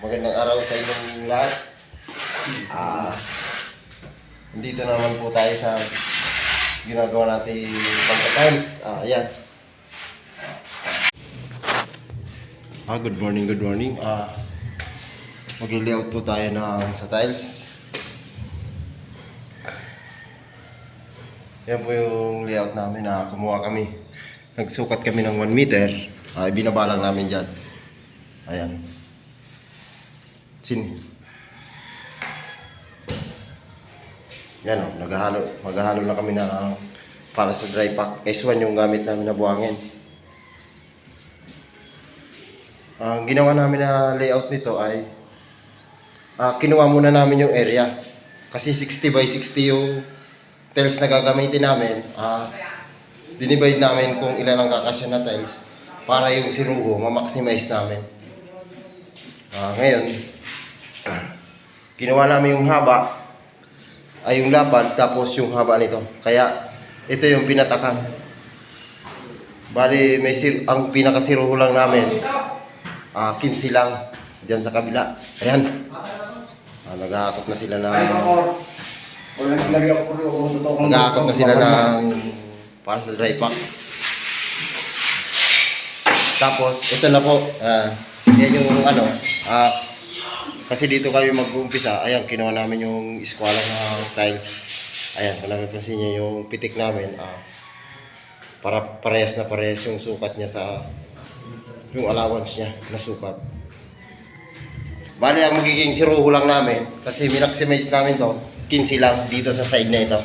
magandang araw sa inyong lahat. Ah, nandito naman po tayo sa ginagawa natin pagka-tiles. Ah, ayan. Ah, good morning, good morning. Ah, mag-layout po tayo ng sa tiles. Yan po yung layout namin na kumuha kami. Nagsukat kami ng 1 meter. Ah, ibinabalang namin dyan. Ayan. Sin. Yan o, naghahalo. Maghahalo na kami na para sa dry pack. S1 yung gamit namin na buhangin. Ang ginawa namin na layout nito ay ah, kinuha muna namin yung area. Kasi 60 by 60 yung tiles na gagamitin namin. Ah, dinivide namin kung ilan ang kakasya na tiles para yung siruho ma-maximize namin. Ah, ngayon, ginawa namin yung haba ay yung lapad tapos yung haba nito. Kaya ito yung pinatakan. Bali, may sir ang pinakasiruho lang namin ah 15 lang diyan sa kabila. Ayan. Ah, nag-aakot na sila ng nag-aakot na sila ng para sa dry pack. Tapos, ito na po. ah yan yung ano. ah kasi dito kami mag-uumpisa. Ayan, kinuha namin yung eskwala ng tiles. Ayan, kung napapansin niyo yung pitik namin. ah para parehas na parehas yung sukat niya sa yung allowance niya na sukat. Bali, ang magiging siruho lang namin, kasi minaximize namin to, 15 lang dito sa side na ito.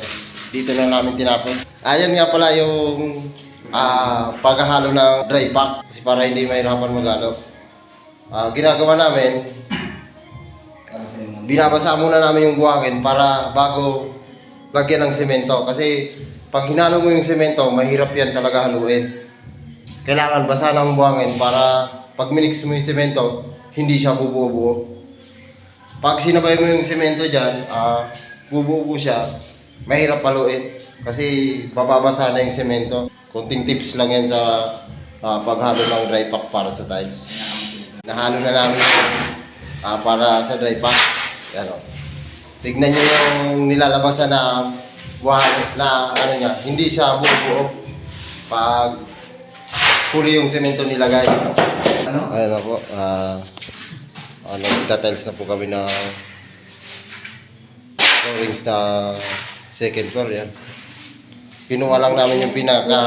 Dito na namin tinapon. Ayan nga pala yung ah paghahalo ng dry pack, kasi para hindi mahirapan maghalo. Ah, ginagawa namin, binabasa muna namin yung buhangin para bago lagyan ng semento. Kasi pag hinalo mo yung semento, mahirap yan talaga haluin. Kailangan basa ng buhangin para pag minix mo yung semento, hindi siya bubuo-buo. Pag sinabay mo yung semento dyan, ah, bubuo siya, mahirap haluin. Kasi bababasa na yung semento. Kunting tips lang yan sa ah, paghalo ng dry pack para sa tiles. Nahalo na namin ah, para sa dry pack. Yan o. Tignan nyo yung nilalabasan na buhangin na ano niya, hindi siya buo-buo. Pag huli yung semento nilagay. Ano? Ayun po. Ah, ano, nagtatiles na po kami na drawings na second floor yan. Kinuha lang namin yung pinaka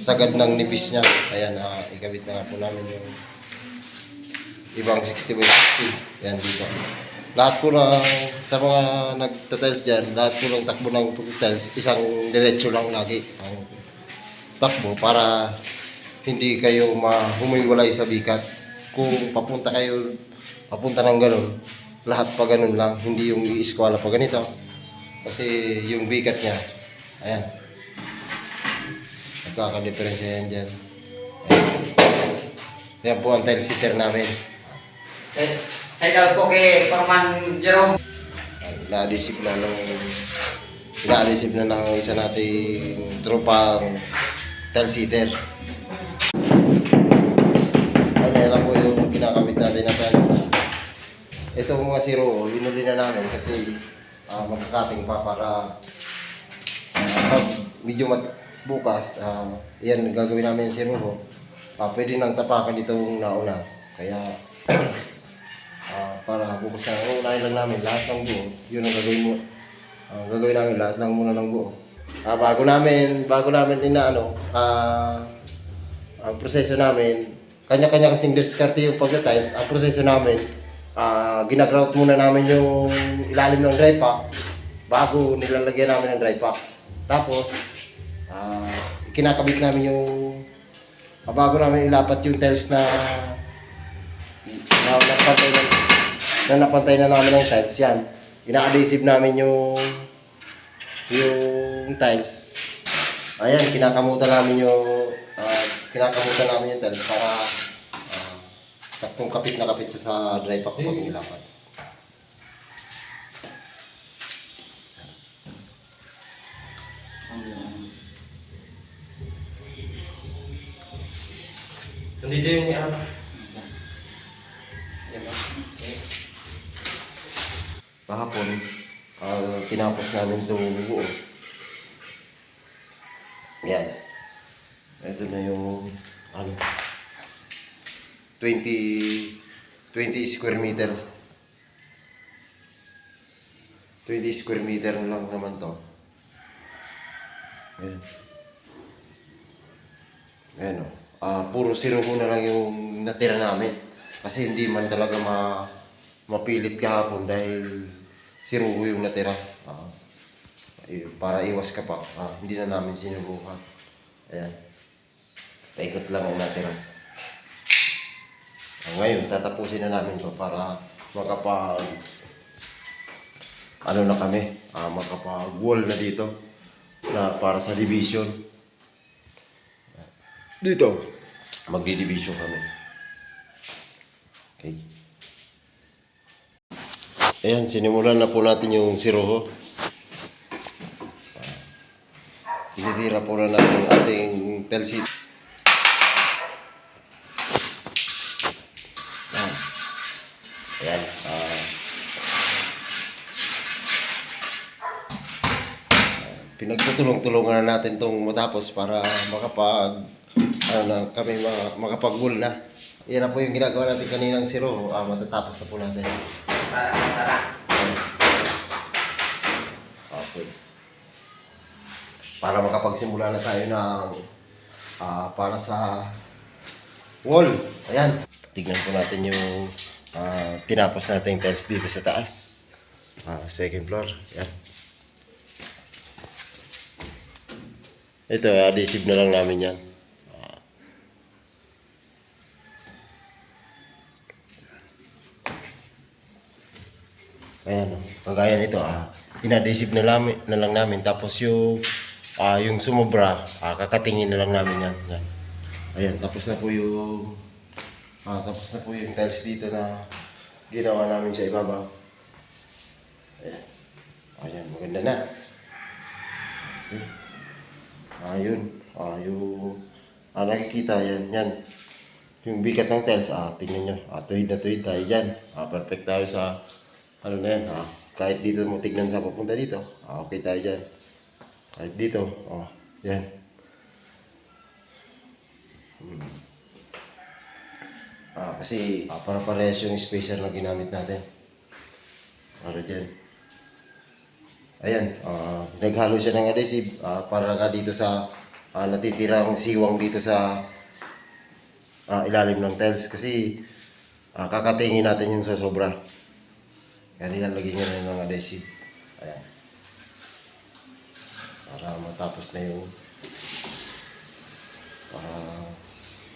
sagad ng nipis niya. Ayan, ah, ikabit na nga po namin yung ibang 60 by 60. Yan dito. Lahat po na sa mga nagtatiles dyan, lahat po ng takbo ng tiles, isang diretso lang lagi ang takbo para hindi kayo mahumiwalay sa bikat. Kung papunta kayo, papunta ng ganun, lahat pa ganun lang, hindi yung iiskwala pa ganito. Kasi yung bikat niya, ayan. Nagkakadiferensya yan dyan. Ayan. Ayan po ang tile sitter namin. Eh, Side out kay Paman Jerome. Na-adhesive na ng na-adhesive na ng isa nating tropang tile sitter. Ayan na po yung kinakamit natin na tiles. Ito mga zero, hinuli na namin kasi uh, magkakating pa para ah, pag medyo mat bukas, ah, yan gagawin namin yung zero. Uh, pwede nang tapakan itong nauna. Kaya para bukas na unahin lang namin lahat ng buo. Yun ang gagawin mo. Ah, gagawin namin lahat ng muna ng buo. Ah, bago namin, bago namin inaano, ah, ang proseso namin, kanya-kanya kasing diskarte yung pagka-tiles. Ang proseso namin, ah ginagrout muna namin yung ilalim ng dry pack bago nilalagyan namin ng dry pack. Tapos, ah kinakabit namin yung bago namin ilapat yung tiles na na napantay na, na napantay na namin ng tiles yan. Ina-adhesive namin yung yung tiles. Ayan, kinakamutan namin yung ah, kinakamutan namin yung tiles para ah, saktong kapit na kapit siya sa dry pack pag nilapat. Nandito yung i-ano. Kahapon, ah, tinapos namin itong buo. Yan. Ito na yung ano, 20 20 square meter. 20 square meter lang naman to. Ayan. Ayan o. Ah, puro zero ko na lang yung natira namin. Kasi hindi man talaga ma mapilit kahapon dahil ko yung natira. Eh, para iwas ka pa, ah, hindi na namin sinubukan. Ayan. Paikot lang ang natira. Ah, ngayon, tatapusin na namin to para makapag ano na kami, ah, makapag wall na dito na para sa division. Dito, magdi-division kami. Okay. Ayan, sinimulan na po natin yung siroho. Tinitira po na natin yung ating telsit. Ayan. Ayan. ah. pinagtutulong-tulungan na natin tong matapos para makapag ano na kami ma, makapag-goal na. Yan na po yung ginagawa natin kaninang zero. Ah, matatapos na po natin. Para, para. Okay. Para makapagsimula na tayo ng ah, para sa wall. Ayan. Tignan po natin yung ah, tinapos natin tiles dito sa taas. Ah, second floor. Ayan. Ito, adhesive na lang namin yan. Ayan, kagaya nito, ah, inadhesive na, namin, na lang namin. Tapos yung, ah, yung sumobra, ah, kakatingin na lang namin yan. yan. Ayan, tapos na po yung, ah, tapos na po yung tiles dito na ginawa namin sa ibabaw. Ayan, ayan, maganda na. Okay. Ayun, ah, yung, ah, nakikita, yan, yan. Yung bigat ng tiles, ah, tingnan nyo. Ah, tuwid na tuwid tayo dyan. Ah, perfect tayo sa, ano na yan, ah. Kahit dito mo tignan sa papunta dito, ah, okay tayo dyan. Kahit dito, oh, yan. Hmm. Ah, kasi, ah, para parehas yung spacer na ginamit natin. Para dyan. Ayan, ah, naghalo siya ng adhesive ah, para ka dito sa ah, natitirang siwang dito sa ah, ilalim ng tiles kasi ah, kakatingin natin yung sa sobra. Kaya nilalagyan niya ng adhesive. Ayan. Para matapos na yung para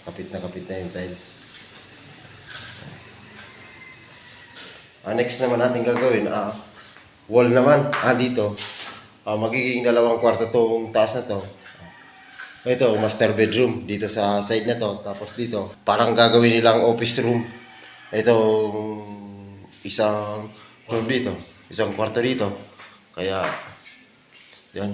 kapit na kapit na yung tiles. Ah, next naman natin gagawin, ah, wall naman, ah, dito. Ah, magiging dalawang kwarto tong taas na to. Ito, master bedroom dito sa side na to. Tapos dito, parang gagawin nilang office room. Ito, isang room dito. Isang kwarto dito. Kaya, yan.